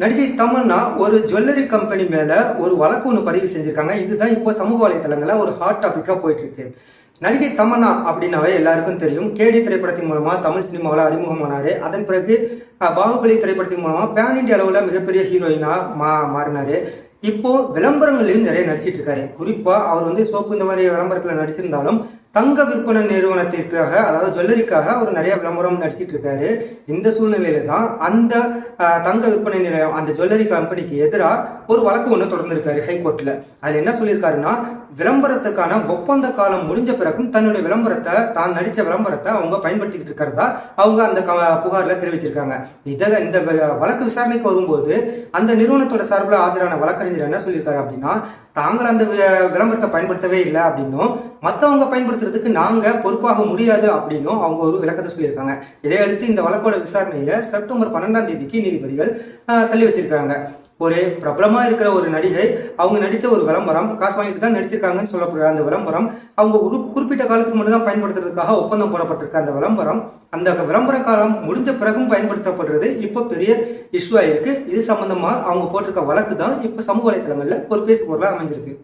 நடிகை தமன்னா ஒரு jewellery company மேல ஒரு வழக்கு ஒன்று பதிவு செஞ்சிருக்காங்க. இதுதான் இப்போ சமூக வலைத்தளங்களில் ஒரு ஹாட் டாபிக்கா போயிட்டு இருக்கு நடிகை தமன்னா அப்படின்னாவே எல்லாருக்கும் தெரியும். கேடி திரைப்படத்தின் மூலமா தமிழ் சினிமாவில் அறிமுகமானாரு. அதன் பிறகு பாகுபலி திரைப்படத்தின் மூலமா பேன் இந்திய அளவில் மிகப்பெரிய ஹீரோயினா மா மாறினாரு. இப்போ விளம்பரங்களையும் நிறைய நடிச்சிட்டு இருக்காரு குறிப்பா அவர் வந்து சோப்பு இந்த மாதிரி விளம்பரத்தில் நடிச்சிருந்தாலும் தங்க விற்பனை நிறுவனத்திற்காக அதாவது ஜுவல்லரிக்காக அவர் நிறைய விளம்பரம் நடிச்சிட்டு இருக்காரு. இந்த சூழ்நிலையில தான் அந்த தங்க விற்பனை நிலையம் அந்த ஜுவல்லரி கம்பெனிக்கு எதிராக ஒரு வழக்கு ஒன்று தொடர்ந்திருக்காரு ஹைகோர்ட்ல. அதுல என்ன சொல்லியிருக்காருன்னா விளம்பரத்துக்கான ஒப்பந்த காலம் முடிஞ்ச பிறகும் தன்னுடைய விளம்பரத்தை தான் நடித்த விளம்பரத்தை அவங்க பயன்படுத்திக்கிட்டு இருக்கிறதா? அவங்க அந்த க- தெரிவிச்சிருக்காங்க. இதை இந்த வ- வழக்கு விசாரணைக்கு வரும்போது அந்த நிறுவனத்தோட சார்பில் ஆஜரான வழக்கறிஞர் என்ன சொல்லியிருக்காரு அப்படின்னா தாங்கள் அந்த வி- விளம்பரத்தை பயன்படுத்தவே இல்லை அப்படின்னும். மற்றவங்க பயன்படுத்துறதுக்கு நாங்கள் பொறுப்பாக முடியாது அப்படின்னும் அவங்க ஒரு விளக்கத்தை சொல்லியிருக்காங்க. இதையடுத்து இந்த வழக்கோட விசாரணையை செப்டம்பர் பன்னெண்டாம் தேதிக்கு நீதிபதிகள் தள்ளி வச்சிருக்காங்க. ஒரு பிரபலமாக இருக்கிற ஒரு நடிகை அவங்க நடித்த ஒரு விளம்பரம் காசு வாங்கிட்டு தான் நடிச்சிருக்காங்கன்னு சொல்லப்படுற அந்த விளம்பரம் அவங்க ஒரு குறிப்பிட்ட காலத்துக்கு மட்டும் தான் பயன்படுத்துறதுக்காக ஒப்பந்தம் போடப்பட்டிருக்க அந்த விளம்பரம் அந்த விளம்பர காலம் முடிஞ்ச பிறகும் பயன்படுத்தப்படுறது இப்போ பெரிய இஷ்யூ ஆயிருக்கு இது சம்பந்தமாக அவங்க போட்டிருக்க வழக்கு தான் இப்போ சமூக வலைத்தளங்களில் ஒரு பேசு அமைஞ்சிருக்கு.